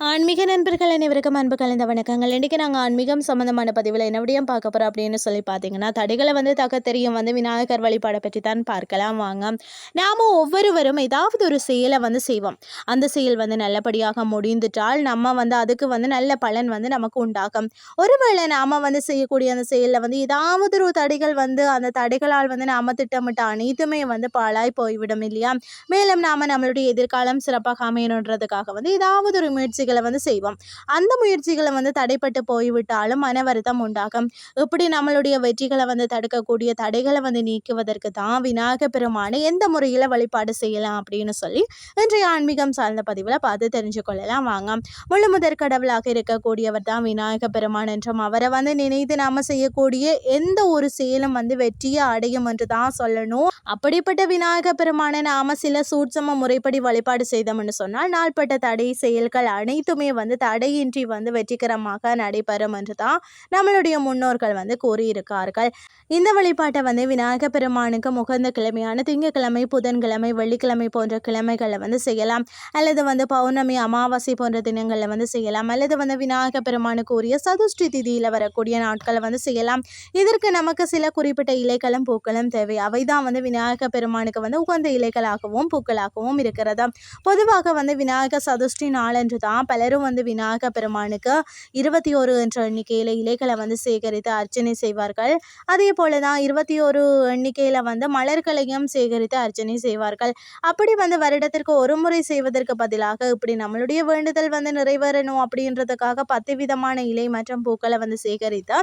ஆன்மீக நண்பர்கள் அனைவருக்கும் அன்பு கலந்த வணக்கங்கள். இன்றைக்கி நாங்கள் ஆன்மீகம் சம்மந்தமான பதிவில் என்ன விடயம் பார்க்க போகிறோம் அப்படின்னு சொல்லி பார்த்தீங்கன்னா தடைகளை வந்து தக்க தெரியும் வந்து விநாயகர் வழிபாடை பற்றி தான் பார்க்கலாம் வாங்க. நாம் ஒவ்வொருவரும் ஏதாவது ஒரு செயலை வந்து செய்வோம். அந்த செயல் வந்து நல்லபடியாக முடிந்துட்டால் நம்ம வந்து அதுக்கு வந்து நல்ல பலன் வந்து நமக்கு உண்டாகும். ஒருவேளை நாம் வந்து செய்யக்கூடிய அந்த செயலில் வந்து ஏதாவது ஒரு தடைகள் வந்து அந்த தடைகளால் வந்து நாம் திட்டமிட்ட அனைத்துமே வந்து பாழாய் போய்விடும் இல்லையா? மேலும் நாம் நம்மளுடைய எதிர்காலம் சிறப்பாக அமையணுன்றதுக்காக வந்து ஏதாவது ஒரு முயற்சி முயற்சிகளை வந்து செய்வோம். அந்த முயற்சிகளை வந்து தடைப்பட்டு போய்விட்டாலும் மன வருத்தம் உண்டாகும். இப்படி நம்மளுடைய வெற்றிகளை வந்து தடுக்கக்கூடிய தடைகளை வந்து நீக்குவதற்கு தான் விநாயக பெருமானை எந்த முறையில் வழிபாடு செய்யலாம் அப்படின்னு சொல்லி இன்றைய ஆன்மீகம் சார்ந்த பதிவில் பார்த்து தெரிஞ்சு கொள்ளலாம். வாங்க. முழு முதற் கடவுளாக இருக்கக்கூடியவர் தான் விநாயக பெருமான் என்றும் அவரை வந்து நினைத்து நாம செய்யக்கூடிய எந்த ஒரு செயலும் வந்து வெற்றியை அடையும் என்று தான் சொல்லணும். அப்படிப்பட்ட விநாயக பெருமானை நாம சில சூட்சம முறைப்படி வழிபாடு செய்தோம்னு சொன்னால் நாள்பட்ட தடை செயல்கள் அனைத்துமே வந்து தடையின்றி வந்து வெற்றிகரமாக நடைபெறும் என்று தான் நம்மளுடைய முன்னோர்கள் வந்து கூறியிருக்கார்கள். இந்த வழிபாட்டை வந்து விநாயக பெருமானுக்கு முகந்த கிழமையான திங்கட்கிழமை புதன்கிழமை வெள்ளிக்கிழமை போன்ற கிழமைகளை வந்து செய்யலாம். அல்லது வந்து பௌர்ணமி அமாவாசை போன்ற தினங்களில் வந்து செய்யலாம். அல்லது வந்து விநாயக பெருமானுக்கு உரிய சதுஷ்டி திதியில் வரக்கூடிய நாட்களை வந்து செய்யலாம். இதற்கு நமக்கு சில குறிப்பிட்ட இலைகளும் பூக்களும் தேவை. அவை தான் வந்து விநாயக பெருமானுக்கு வந்து உகந்த இலைகளாகவும் பூக்களாகவும் இருக்கிறது பொதுவாக வந்து விநாயக சதுஷ்டி நாளன்று தான் பலரும் வந்து விநாயக பெருமானுக்கு இருபத்தி ஒரு என்ற எண்ணிக்கையில் இலைகளை வந்து சேகரித்து அர்ச்சனை செய்வார்கள். அதே போல தான் இருபத்தி ஒரு எண்ணிக்கையில் வந்து மலர்களையும் சேகரித்து அர்ச்சனை செய்வார்கள். அப்படி வந்து வருடத்திற்கு ஒரு முறை செய்வதற்கு பதிலாக இப்படி நம்மளுடைய வேண்டுதல் வந்து நிறைவேறணும் அப்படின்றதுக்காக பத்து விதமான இலை மற்றும் பூக்களை வந்து சேகரித்து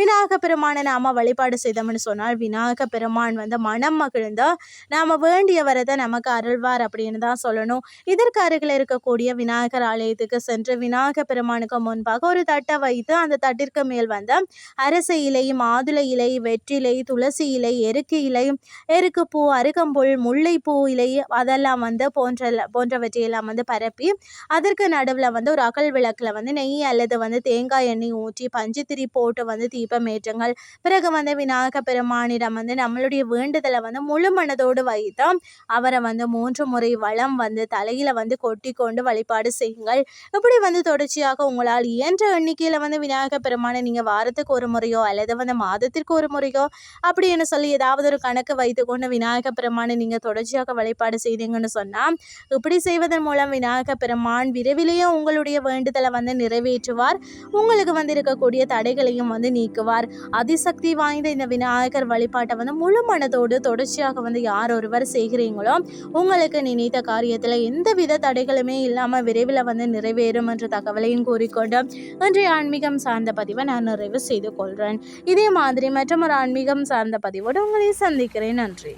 விநாயக பெருமானை நாம வழிபாடு செய்தோம்னு சொன்னால் விநாயக பெருமான் வந்து மனம் மகிழ்ந்து நாம வேண்டிய வரதை நமக்கு அருள்வார் அப்படின்னு தான் சொல்லணும். இதற்கு அருகில் இருக்கக்கூடிய விநாயகர் ஆலயத்துக்கு சென்று விநாயக பெருமானுக்கு முன்பாக ஒரு தட்டை வைத்து அந்த தட்டிற்கு மேல் வந்து அரச இலை மாதுளை இலை வெற்றிலை துளசி இலை எருக்கு இலை எருக்கு பூ அருகம்புல் முல்லைப்பூ இலை அதெல்லாம் வந்து போன்ற போன்றவற்றையெல்லாம் வந்து பரப்பி அதற்கு நடுவில் வந்து ஒரு அகல் விளக்கில் வந்து நெய் அல்லது வந்து தேங்காய் எண்ணெய் ஊற்றி பஞ்சுத்திரி போட்டு வந்து தீபம் ஏற்றுங்கள். பிறகு வந்து விநாயக பெருமானிடம் வந்து நம்மளுடைய வேண்டுதலை வந்து முழு மனதோடு வைத்து அவரை வந்து மூன்று முறை வளம் வந்து தலையில் வந்து கொட்டி கொண்டு வழிபாடு செய்யுங்கள். இப்படி வந்து தொடர்ச்சியாக உங்களால் இயன்ற எண்ணிக்கையில் வந்து விநாயகர் பெருமானை நீங்கள் வாரத்துக்கு ஒரு முறையோ அல்லது வந்து மாதத்திற்கு ஒரு முறையோ அப்படின்னு சொல்லி ஏதாவது ஒரு கணக்கு வைத்துக்கொண்டு விநாயகர் பெருமானை நீங்கள் தொடர்ச்சியாக வழிபாடு செய்தீங்கன்னு சொன்னால் இப்படி செய்வதன் மூலம் விநாயகர் பெருமான் விரைவிலேயே உங்களுடைய வேண்டுதலை வந்து நிறைவேற்றுவார். உங்களுக்கு வந்து இருக்கக்கூடிய தடைகளையும் வந்து நீக்குவார். அதிசக்தி வாய்ந்த இந்த விநாயகர் வழிபாட்டை வந்து முழு மனதோடு தொடர்ச்சியாக வந்து யார் ஒருவர் செய்கிறீங்களோ உங்களுக்கு நினைத்த காரியத்தில் எந்தவித தடைகளுமே இல்லாமல் விரைவில் வந்து நிறைவேறும் என்ற தகவலையும் கூறிக்கொண்டு இன்றைய ஆன்மீகம் சார்ந்த பதிவை நான் நிறைவு செய்து கொள்கிறேன் இதே மாதிரி மற்றொரு ஆன்மீகம் சார்ந்த பதிவோடு உங்களை சந்திக்கிறேன். நன்றி.